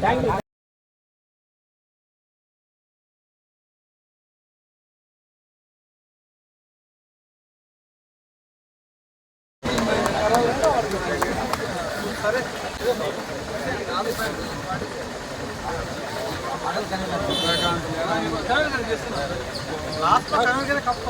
Thank you. రాష్ట్ర కనుక కప్ప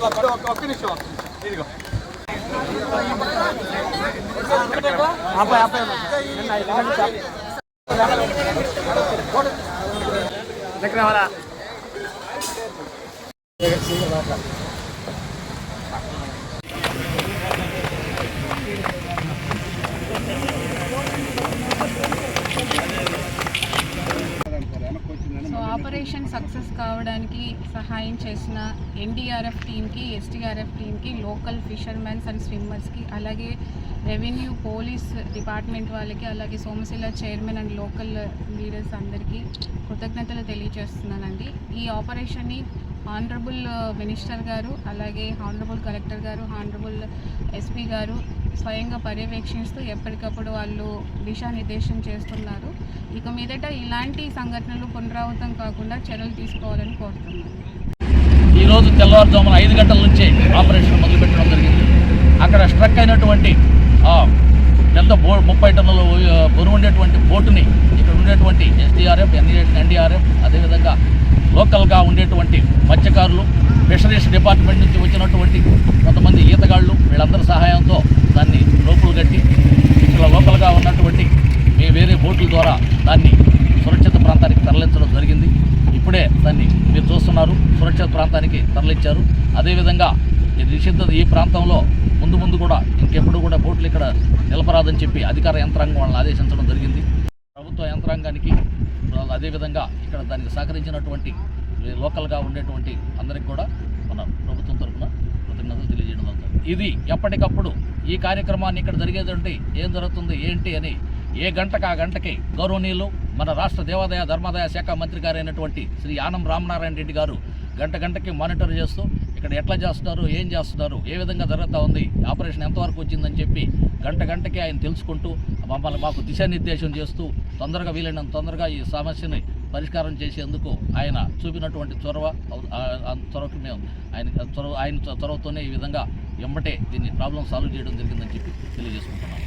ఒక్క నిమిషం ఇదిగో అబ్బాయి అబ్బాయి దగ్గర ఆపరేషన్ సక్సెస్ కావడానికి సహాయం చేసిన ఎన్డీఆర్ఎఫ్ టీమ్కి ఎస్టీఆర్ఎఫ్ టీమ్కి లోకల్ ఫిషర్మెన్స్ అండ్ స్విమ్మర్స్కి అలాగే రెవెన్యూ పోలీస్ డిపార్ట్మెంట్ వాళ్ళకి అలాగే Somasila chairman and local leaders అందరికీ కృతజ్ఞతలు తెలియజేస్తున్నానండి. ఈ ఆపరేషన్ని హానరబుల్ మినిస్టర్ గారు అలాగే హానరబుల్ కలెక్టర్ గారు హానరబుల్ ఎస్పీ గారు స్వయంగా పర్యవేక్షిస్తూ ఎప్పటికప్పుడు వాళ్ళు దిశానిర్దేశం చేస్తున్నారు. ఇక మీదట ఇలాంటి సంఘటనలు పునరావృతం కాకుండా చర్యలు తీసుకోవాలని కోరుతున్నాను. ఈరోజు తెల్లవారుజామున ఐదు గంటల నుంచే ఆపరేషన్ మొదలుపెట్టడం జరిగింది. అక్కడ స్ట్రక్ అయినటువంటి ఎంత పెద్ద బో ముప్పై టన్నుల ఆ, బరువు ఉండేటువంటి బోటుని ఇక్కడ ఉండేటువంటి ఎస్డిఆర్ఎఫ్ ఎన్డీఆర్ఎఫ్ అదేవిధంగా లోకల్గా ఉండేటువంటి మత్స్యకారులు ఫిషరీస్ డిపార్ట్మెంట్ నుంచి వచ్చినటువంటి కొంతమంది ఈతగాళ్ళు వీళ్ళందరి సహాయంతో దాన్ని లోపులు కట్టి ఇక్కడ లోకల్గా ఉన్నటువంటి మీ వేరే బోట్ల ద్వారా దాన్ని సురక్షిత ప్రాంతానికి తరలించడం జరిగింది. ఇప్పుడే దాన్ని మీరు చూస్తున్నారు. సురక్షిత ప్రాంతానికి తరలించారు. అదేవిధంగా ఈ నిషిద్ధ ఈ ప్రాంతంలో ముందు ముందు కూడా ఇంకెప్పుడు కూడా బోట్లు ఇక్కడ నిలపరాదని చెప్పి అధికార యంత్రాంగం వాళ్ళని ఆదేశించడం జరిగింది. ప్రభుత్వ యంత్రాంగానికి అదేవిధంగా ఇక్కడ దానికి సహకరించినటువంటి లోకల్గా ఉండేటువంటి అందరికి కూడా మన ప్రభుత్వం తరఫున కృతజ్ఞతలు తెలియజేయడం జరుగుతుంది. ఇది ఎప్పటికప్పుడు ఈ కార్యక్రమాన్ని ఇక్కడ జరిగేదంటే ఏం జరుగుతుంది ఏంటి అని ఏ గంటకు ఆ గంటకి గౌరవనీయులు మన రాష్ట్ర దేవాదాయ ధర్మాదాయ శాఖ మంత్రి గారైనటువంటి శ్రీ ఆనం రామనారాయణ రెడ్డి గారు గంట గంటకి మానిటర్ చేస్తూ ఇక్కడ ఎట్లా చేస్తున్నారు ఏం చేస్తున్నారు ఏ విధంగా జరుగుతూ ఉంది ఆపరేషన్ ఎంతవరకు వచ్చిందని చెప్పి గంట గంటకి ఆయన తెలుసుకుంటూ మమ్మల్ని మాకు దిశానిర్దేశం చేస్తూ తొందరగా వీలైనంత తొందరగా ఈ సమస్యని పరిష్కారం చేసేందుకు ఆయన చూపినటువంటి చొరవ ఆ- చొరవకి మేము ఆయన చొరవ ఆయన చొరవతోనే ఈ విధంగా వెంబటే దీన్ని ప్రాబ్లం సాల్వ్ చేయడం జరిగిందని చెప్పి తెలియజేసుకుంటున్నాను